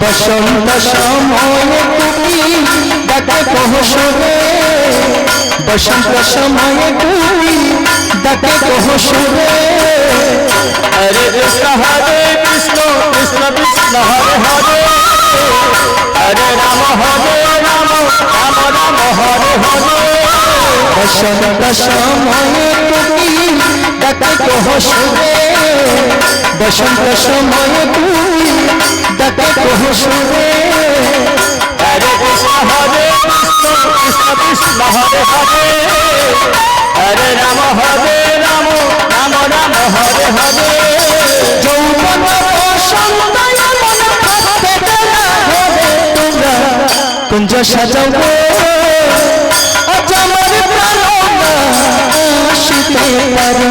বসন্ত সময়ে তুমি ডাকে কহসরে বসন্ত সময়ে তুমি ডাকে কহসরে হরে কৃষ্ণ হরে কৃষ্ণ কৃষ্ণ কৃষ্ণ, হরে হরে। হরে রাম হরে রাম রাম রাম, হরে হরে। বসন্ত সময়ে তুমি ডাকে কহসরে বসন্ত সময়ে তুমি ডাকে কহসরে হরে কৃষ্ণ হরে, কৃষ্ণ কৃষ্ণ হরে হরে। হরে রাম হরে রাম রাম রাম হরে হরে। যৌবন বসন্ত কুঞ্জ সাজাও আমার প্রাণনা আসিতে পারো।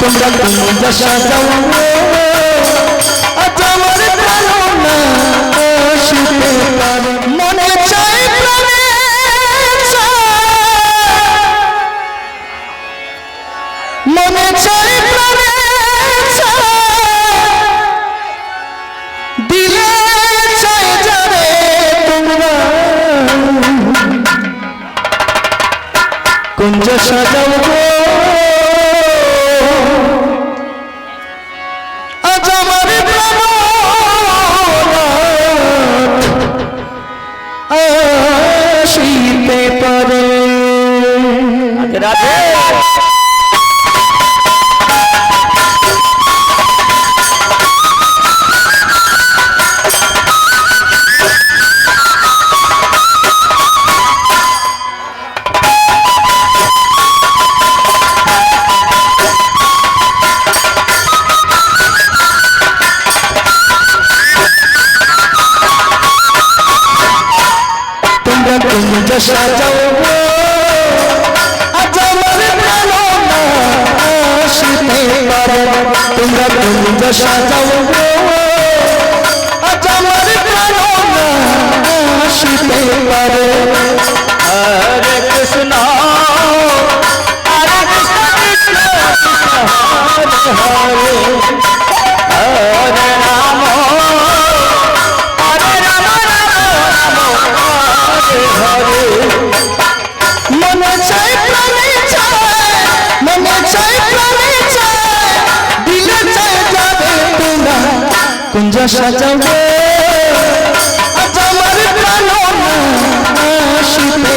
তোমরা কুঞ্জ সাজাও কুঞ্জ সাজাও গো। আজ আমার আসিতে পারে। রাধে কুঞ্জ সাজাও গো আজ আমার প্রাণনা আসিতে পারে তোমরা কুঞ্জ সাজাও গো আজ আমার প্রাণনা আসিতে পারে হরে কৃষ্ণ হরে কৃষ্ণ কৃষ্ণ হরে হরে কুঞ্জ সাজাবে আজ আমার প্রাণনা আসিতে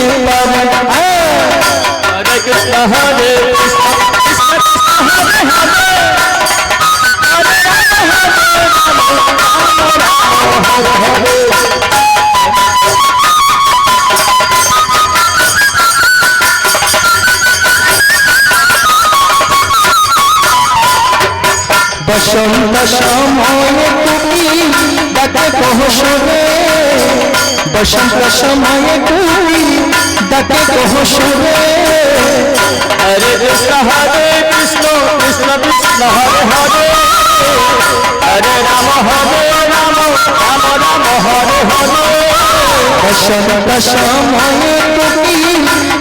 বসন্ত সময়ে তুমি ডাকে কহসরে বসন্ত সময়ে তুমি ডাকে কহসরে হরে কৃষ্ণ হরে কৃষ্ণ কৃষ্ণ কৃষ্ণ, হরে হরে। হরে রাম হরে রাম রাম রাম, হরে হরে। বসন্ত সময়ে তুমি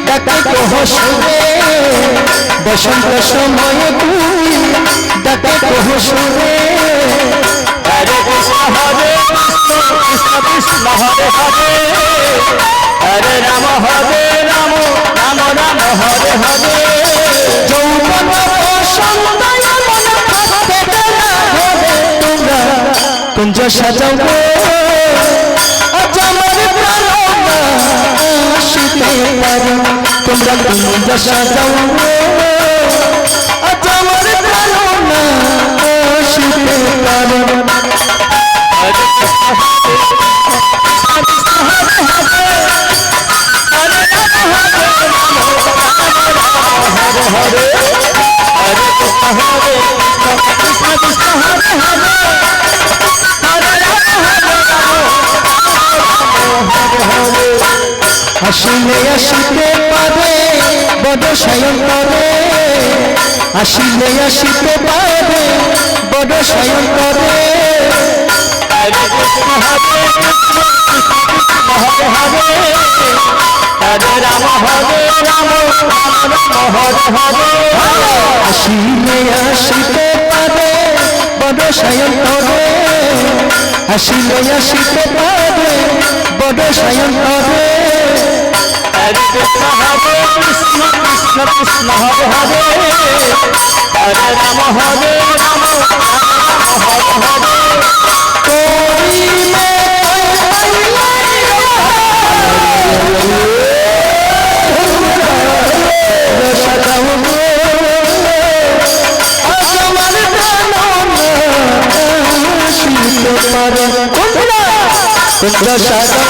ডাকে কহসরে বসন্ত সময়ে তুমি হরে হরে হরে রাম হরে রাম রাম রাম হরে হরে যৌবন কুঞ্জ সাজাও তোমরা কুঞ্জ সাজাও হরে হরে কৃষ্ণ হরে কৃষ্ণ কৃষ্ণ হরে হরে হরে রাম হরে আসিলে আসিতে পারে বড় সায়ন করে। আসিলে আসিতে পারে বড় সায়ন করে। হরে কৃষ্ণ হরে রাম হরে রাম রাম রাম, হরে হরে। আসিলে, আসিতে পারে, বড় সায়ন করে। আসিলে, আসিতে পারে, বড় সায়ন্তরে হরে কৃষ্ণ হরে কৃষ্ণ কৃষ্ণ কৃষ্ণ, হরে হরে। হরে রাম হরে রাম রাম রাম, হরে হরে। প্রাণ আসিতে পারে কোনটা কোনটা সাজাও গো